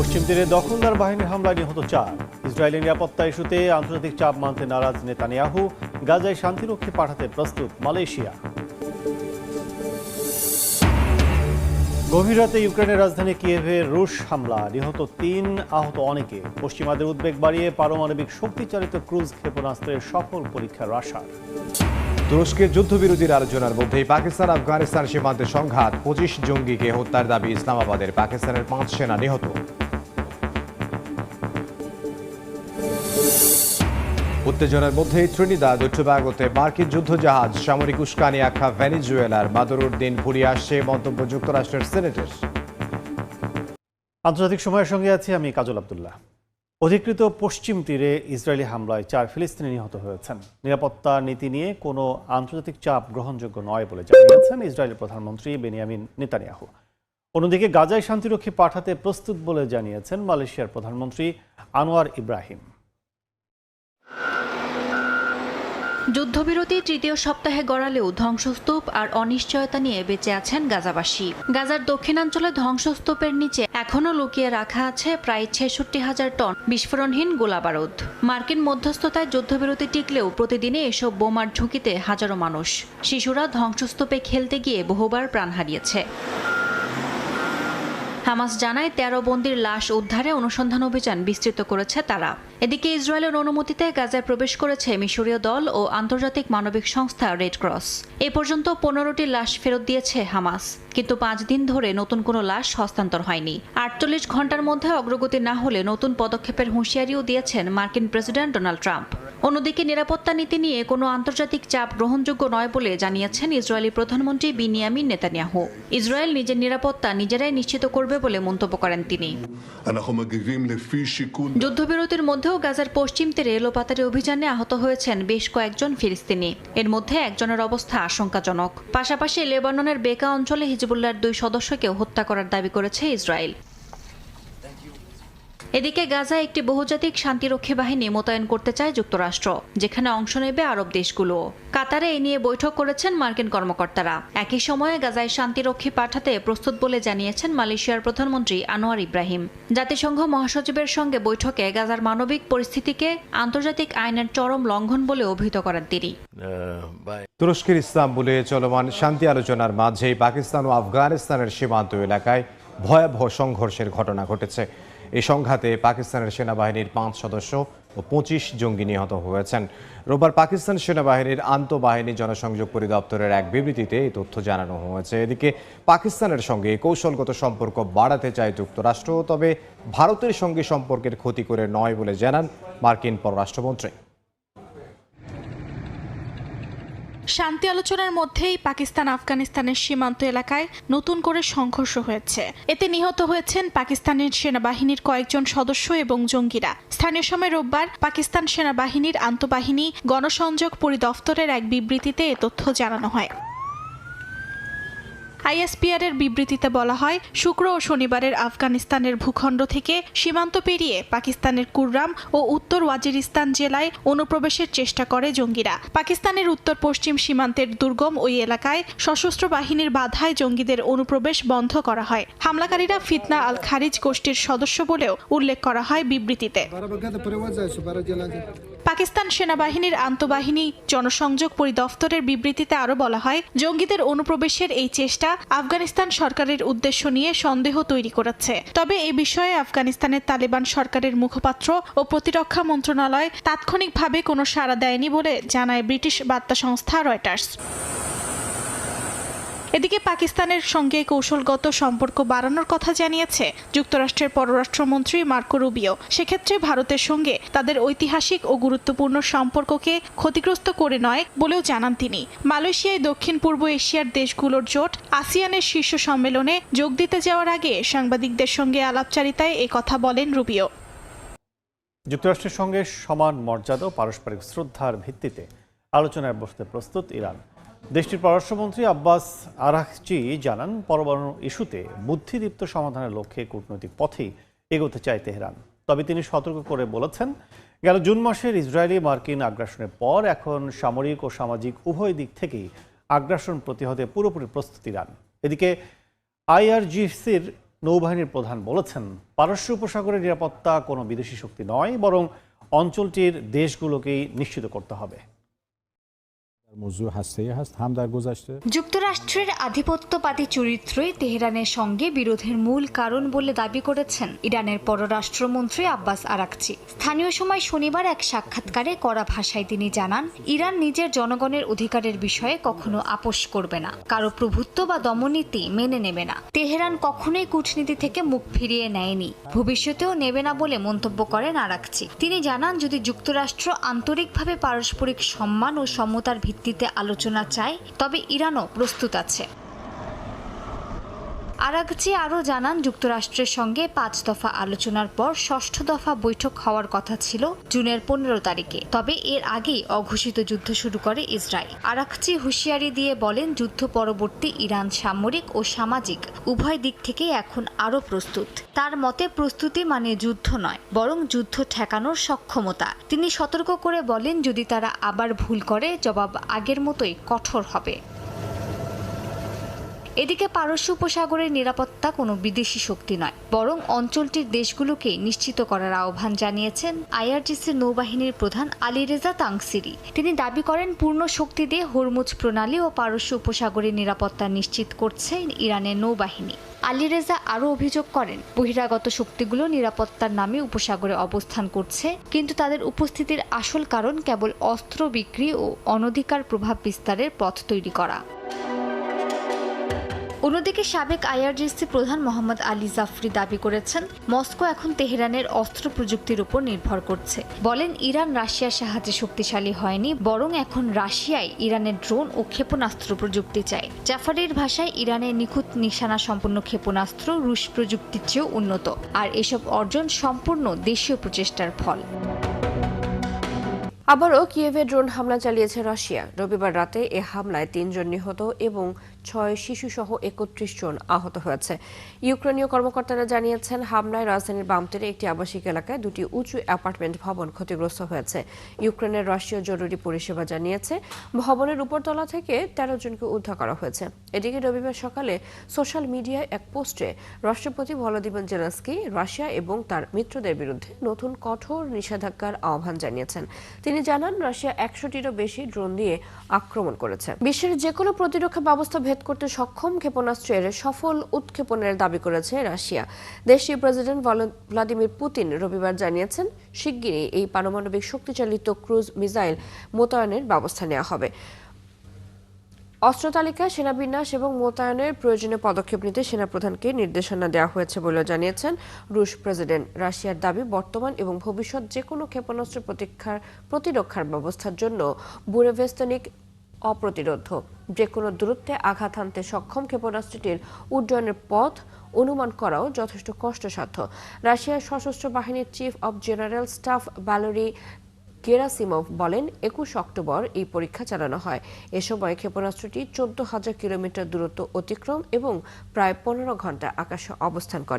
পশ্চিম তীরে দখলদার বাহিনীর হামলায় নিহত চার। ইসরায়েলি নিরাপত্তা ইস্যুতে আন্তর্জাতিক চাপ মানতে নারাজ নেতানিয়াহু। গাজায় শান্তিরক্ষী পাঠাতে প্রস্তুত মালয়েশিয়া। গভীর রাতে ইউক্রেনের রাজধানী কিয়েভে রুশ হামলা। নিহত তিন আহত অনেকে। পশ্চিমাদের উদ্বেগ বাড়িয়ে পারমাণবিক শক্তিচালিত ক্রুজ ক্ষেপণাস্ত্রের সফল পরীক্ষা রাশার। তুরস্কের যুদ্ধবিরোধীর আলোচনার মধ্যেই পাকিস্তান, আফগানিস্তান সীমান্তে সংঘাত। পঁচিশ জঙ্গিকে হত্যার দাবি ইসলামাবাদের। পাকিস্তানের পাঁচ সেনা নিহত। উত্তেজনার মধ্যেই ত্রিনিদাদ ও টোবাগোতে মার্কিন যুদ্ধজাহাজ, সামরিক উস্কানি আখ্যা ভেনিজুয়েলার মাদরুদ্দিন ফুরিয়ে আসছে মন্তব্য যুক্তরাষ্ট্রের সিনেটের। আন্তর্জাতিক সময়ের সঙ্গে আছি আমি কাজল আব্দুল্লাহ। অধিকৃত পশ্চিম তীরে ইসরায়েলি হামলায় চার ফিলিস্তিনি নিহত হয়েছেন। নিরাপত্তা নীতি নিয়ে কোনো আন্তর্জাতিক চাপ গ্রহণযোগ্য নয় বলে জানিয়েছেন ইসরায়েলের প্রধানমন্ত্রী বেনিয়ামিন নেতানিয়াহু। অন্যদিকে গাজায় শান্তিরক্ষী পাঠাতে প্রস্তুত বলে জানিয়েছেন মালয়েশিয়ার প্রধানমন্ত্রী আনোয়ার ইব্রাহিম। যুদ্ধবিরতি তৃতীয় সপ্তাহে গড়ালেও ধ্বংসস্তূপ আর অনিশ্চয়তা নিয়ে বেঁচে আছেন গাজাবাসী। গাজার দক্ষিণাঞ্চলে ধ্বংসস্তূপের নিচে এখনও লুকিয়ে রাখা আছে প্রায় ছেষট্টি হাজার টন বিস্ফোরণহীন গোলাবারুদ। মার্কিন মধ্যস্থতায় যুদ্ধবিরতি টিকলেও প্রতিদিনে এসব বোমার ঝুঁকিতে হাজারো মানুষ। শিশুরা ধ্বংসস্তূপে খেলতে গিয়ে বহুবার প্রাণ হারিয়েছে। হামাস জানায়, তেরো বন্দির লাশ উদ্ধারে অনুসন্ধান অভিযান বিস্তৃত করেছে তারা। এদিকে ইসরায়েলের অনুমতিতে গাজায় প্রবেশ করেছে মিশরীয় দল ও আন্তর্জাতিক মানবিক সংস্থা রেড ক্রস এ পর্যন্ত পনেরোটি লাশ ফেরত দিয়েছে হামাস। কিন্তু পাঁচ দিন ধরে নতুন কোনো লাশ হস্তান্তর হয়নি। আটচল্লিশ ঘণ্টার মধ্যে অগ্রগতি না হলে নতুন পদক্ষেপের হুঁশিয়ারিও দিয়েছেন মার্কিন প্রেসিডেন্ট ডোনাল্ড ট্রাম্প। অন্যদিকে নিরাপত্তা নীতি নিয়ে কোনো আন্তর্জাতিক চাপ গ্রহণযোগ্য নয় বলে জানিয়েছেন ইসরায়েলি প্রধানমন্ত্রী বিনিয়ামিন নেতানিয়াহু। ইসরায়েল নিজের নিরাপত্তা নিজেরাই নিশ্চিত করবে বলে মন্তব্য করেন তিনি। যুদ্ধবিরতির মধ্যেও গাজার পশ্চিম তীরে এলোপাতারি অভিযানে আহত হয়েছেন বেশ কয়েকজন ফিলিস্তিনি। এর মধ্যে একজনের অবস্থা আশঙ্কাজনক। পাশাপাশি লেবাননের বেকা অঞ্চলে হিজবুল্লার দুই সদস্যকেও হত্যা করার দাবি করেছে ইসরায়েল। এদিকে গাজায় একটি বহুজাতিক শান্তিরক্ষী বাহিনী মোতায়েন করতে চায় যুক্তরাষ্ট্র যেখানে অংশ নেবে আরব দেশগুলো। কাতারে এ নিয়ে বৈঠক করেছেন মার্কিন কর্মকর্তারা। একই সময়ে গাজায় শান্তিরক্ষী পাঠাতে প্রস্তুত বলে জানিয়েছেন মালয়েশিয়ার প্রধানমন্ত্রী আনোয়ার ইব্রাহিম। জাতিসংঘ মহাসচিবের সঙ্গে বৈঠকে গাজার মানবিক পরিস্থিতিকে আন্তর্জাতিক আইনের চরম লঙ্ঘন বলে অভিহিত করেন তিনি। তুরস্কের ইস্তাম্বুলে চলমান শান্তি আলোচনার মাঝেই পাকিস্তান ও আফগানিস্তানের সীমান্ত এলাকায় ভয়াবহ সংঘর্ষের ঘটনা ঘটেছে। এই সংঘাতে পাকিস্তানের সেনাবাহিনীর পাঁচ সদস্য ও পঁচিশ জঙ্গি নিহত হয়েছেন। রোববার পাকিস্তান সেনাবাহিনীর আন্তঃবাহিনী জনসংযোগ পরিদপ্তরের এক বিবৃতিতে এই তথ্য জানানো হয়েছে। এদিকে পাকিস্তানের সঙ্গে কৌশলগত সম্পর্ক বাড়াতে চায় যুক্তরাষ্ট্র, তবে ভারতের সঙ্গে সম্পর্কের ক্ষতি করে নয় বলে জানান মার্কিন পররাষ্ট্রমন্ত্রী। শান্তি আলোচনার মধ্যেই পাকিস্তান আফগানিস্তানের সীমান্ত এলাকায় নতুন করে সংঘর্ষ হয়েছে। এতে নিহত হয়েছেন পাকিস্তানের সেনাবাহিনীর কয়েকজন সদস্য এবং জঙ্গিরা। স্থানীয় সময় রোববার পাকিস্তান সেনাবাহিনীর আন্তঃবাহিনী গণসংযোগ পরিদফতরের এক বিবৃতিতে এ তথ্য জানানো হয়। আইএসপিআর এর বিবৃতিতে বলা হয়, শুক্র ও শনিবারের আফগানিস্তানের ভূখণ্ড থেকে সীমান্ত পেরিয়ে পাকিস্তানের কুররাম ও উত্তর ওয়াজিরিস্তান জেলায় অনুপ্রবেশের চেষ্টা করে জঙ্গিরা। পাকিস্তানের উত্তর পশ্চিম সীমান্তের দুর্গম ওই এলাকায় সশস্ত্র বাহিনীর বাধায় জঙ্গিদের অনুপ্রবেশ বন্ধ করা হয়। হামলাকারীরা ফিতনা আল খারিজ গোষ্ঠীর সদস্য বলেও উল্লেখ করা হয় বিবৃতিতে। পাকিস্তান সেনাবাহিনীর আন্তঃবাহিনী জনসংযোগ পরিদফতরের বিবৃতিতে আরও বলা হয়, জঙ্গিদের অনুপ্রবেশের এই চেষ্টা আফগানিস্তান সরকারের উদ্দেশ্য নিয়ে সন্দেহ তৈরি করেছে। তবে এ বিষয়ে আফগানিস্তানের তালেবান সরকারের মুখপাত্র ও প্রতিরক্ষা মন্ত্রণালয় তাৎক্ষণিকভাবে কোনো সাড়া দেয়নি বলে জানায় ব্রিটিশ বার্তা সংস্থা রয়টার্স। এদিকে পাকিস্তানের সঙ্গে কৌশলগত সম্পর্ক বাড়ানোর কথা জানিয়েছে যুক্তরাষ্ট্রের পররাষ্ট্রমন্ত্রী মার্কো রুবিও। সেক্ষেত্রে ভারতের সঙ্গে তাদের ঐতিহাসিক ও গুরুত্বপূর্ণ সম্পর্ককে ক্ষতিগ্রস্ত করে নয় বলেও জানান তিনি। মালয়েশিয়ায় দক্ষিণ পূর্ব এশিয়ার দেশগুলোর জোট আসিয়ানের শীর্ষ সম্মেলনে যোগ দিতে যাওয়ার আগে সাংবাদিকদের সঙ্গে আলাপচারিতায় কথা বলেন রুবিও। যুক্তরাষ্ট্রের সঙ্গে সমান মর্যাদা ও পারস্পরিক শ্রদ্ধার ভিত্তিতে আলোচনায় বসতে প্রস্তুত ইরান। দেশটির পররাষ্ট্রমন্ত্রী আব্বাস আরাকচি জানান, পরমাণু ইস্যুতে বুদ্ধিদীপ্ত সমাধানের লক্ষ্যে কূটনৈতিক পথেই এগোতে চায় তেহরান। তবে তিনি সতর্ক করে বলেছেন, গেল জুন মাসের ইসরায়েলি মার্কিন আগ্রাসনের পর এখন সামরিক ও সামাজিক উভয় দিক থেকেই আগ্রাসন প্রতিহতে পুরোপুরি প্রস্তুতি রান। এদিকে আইআরজিসির নৌবাহিনীর প্রধান বলেছেন, পারস্য উপসাগরের নিরাপত্তা কোনো বিদেশি শক্তি নয়, বরং অঞ্চলটির দেশগুলোকেই নিশ্চিত করতে হবে। موضوع هسته‌ای هست هم در گذشته যুক্তরাষ্ট্রের আধিপত্যবাদী চরিত্রই তেহরানের সঙ্গে বিরোধের মূল কারণ বলে দাবি করেছেন ইরানের পররাষ্ট্রমন্ত্রী আব্বাস আরাকচি স্থানীয় সময় শনিবার এক সাক্ষাৎকারে কড়া ভাষায় তিনি জানান ইরান নিজের জনগণের অধিকারের বিষয়ে কখনো আপোষ করবে না কারো প্রভুত্ব বা দমনীতি মেনে নেবে না তেহরান কখনোই কূটনীতি থেকে মুখ ফিরিয়ে নেয়নি ভবিষ্যতেও নেবে না বলে মন্তব্য করেন আরাকচি তিনি জানান যদি যুক্তরাষ্ট্র আন্তরিকভাবে পারস্পরিক সম্মান ও সমতার ভিত্তিতে আলোচনা চায় তবে ইরানও প্রস্তুত আছে। আরাগচি আরও জানান, যুক্তরাষ্ট্রের সঙ্গে পাঁচ দফা আলোচনার পর ষষ্ঠ দফা বৈঠক হওয়ার কথা ছিল জুনের পনেরো তারিখে। তবে এর আগেই অঘোষিত যুদ্ধ শুরু করে ইসরায়েল। আরাকচি হুঁশিয়ারি দিয়ে বলেন, যুদ্ধ পরবর্তী ইরান সামরিক ও সামাজিক, উভয় দিক থেকেই এখন আরও প্রস্তুত। তার মতে, প্রস্তুতি মানে যুদ্ধ নয়, বরং যুদ্ধ ঠেকানোর সক্ষমতা। তিনি সতর্ক করে বলেন, যদি তারা আবার ভুল করে, জবাব আগের মতোই কঠোর হবে। এদিকে পারস্য উপসাগরের নিরাপত্তা কোনো বিদেশি শক্তি নয়, বরং অঞ্চলটির দেশগুলোকে নিশ্চিত করার আহ্বান জানিয়েছেন আইআরজিসির নৌবাহিনীর প্রধান আলীরেজা তাংসিরি। তিনি দাবি করেন, পূর্ণ শক্তি দিয়ে হরমুজ প্রণালী ও পারস্য উপসাগরের নিরাপত্তা নিশ্চিত করছে ইরানের নৌবাহিনী। আলীরেজা আরও অভিযোগ করেন, বহিরাগত শক্তিগুলো নিরাপত্তার নামে উপসাগরে অবস্থান করছে, কিন্তু তাদের উপস্থিতির আসল কারণ কেবল অস্ত্র বিক্রি ও অনধিকার প্রভাব বিস্তারের পথ তৈরি করা। অন্যদিকে সাবেক আইআরজিসি প্রধান মোহাম্মদ আলী জাফরি দাবি করেছেন, মস্কো এখন তেহরানের অস্ত্র প্রযুক্তির উপর নির্ভর করছে। বলেন, ইরান রাশিয়ার সাহায্যে শক্তিশালী হয়নি, বরং এখন রাশিয়ায় ইরানের ড্রোন ও ক্ষেপণাস্ত্র প্রযুক্তি চায়। জাফারির ভাষায় ইরানের নিখুঁত নিশানা সম্পন্ন ক্ষেপণাস্ত্র রুশ প্রযুক্তির চেয়েও উন্নত, আর এসব অর্জন সম্পূর্ণ দেশীয় প্রচেষ্টার ফল। আবারও কিয়েভে ড্রোন হামলা চালিয়েছে রাশিয়া। রবিবার রাতে এ হামলায় তিনজন নিহত এবং ছয় শিশুসহ একত্রিশ জন আহত হয়েছে। ইউক্রেনীয় কর্মকর্তারা জানিয়েছেন, হামলায় রাজধানীর বামতের একটি আবাসিক এলাকায় দুটি উঁচু অ্যাপার্টমেন্ট ভবন ক্ষতিগ্রস্ত হয়েছে। ইউক্রেনের রাষ্ট্রীয় জরুরি পরিষেবা জানিয়েছে, ভবনের উপরতলা থেকে তেরো জনকে উদ্ধার করা হয়েছে। এদিকে রবিবার সকালে সোশ্যাল মিডিয়ায় এক পোস্টে রাষ্ট্রপতি ভলোদিমির জেলেন্সকি রাশিয়া এবং তার মিত্রদের বিরুদ্ধে নতুন কঠোর নিষেধাজ্ঞার আহ্বান জানিয়েছেন। তিনি জানান, রাশিয়া একশোটিরও বেশি ড্রোন দিয়ে আক্রমণ করেছে। বিশ্বের যে কোনো প্রতিরক্ষা ব্যবস্থা ভেদ করতে সক্ষম ক্ষেপণাস্ত্রের সফল উৎক্ষেপণের দাবি করেছে রাশিয়া। দেশটির প্রেসিডেন্ট ভ্লাদিমির পুতিন রবিবার জানিয়েছেন, শিগগিরই এই পারমাণবিক শক্তিচালিত ক্রুজ মিসাইল মোতায়েনের ব্যবস্থা নেওয়া হবে। অস্ত্র তালিকায় সেনাবিন্যাস এবং মোতায়েনের প্রয়োজনীয় পদক্ষেপ নিতে সেনাপ্রধানকে নির্দেশনা দেওয়া হয়েছে বলে জানিয়েছেন রুশ প্রেসিডেন্ট। রাশিয়ার দাবি, বর্তমান এবং ভবিষ্যৎ যে কোনো ক্ষেপণাস্ত্র প্রতিরক্ষার ব্যবস্থার জন্য বুরেভেস্তনিক অপ্রতিরোধ। যে কোনো দূরত্বে আঘাত হানতে সক্ষম ক্ষেপণাস্ত্রটির উড্ডয়নের পথ অনুমান করাও যথেষ্ট কষ্টসাধ্য। রাশিয়ার সশস্ত্র বাহিনীর chief of general staff Valery Gerasimov বলেন, একুশ অক্টোবর এই পরীক্ষা চালানো হয়। এ সময় ক্ষেপণাস্ত্রটি চোদ্দ হাজার কিলোমিটার দূরত্ব অতিক্রম এবং প্রায় পনেরো ঘণ্টা আকাশে অবস্থান করে।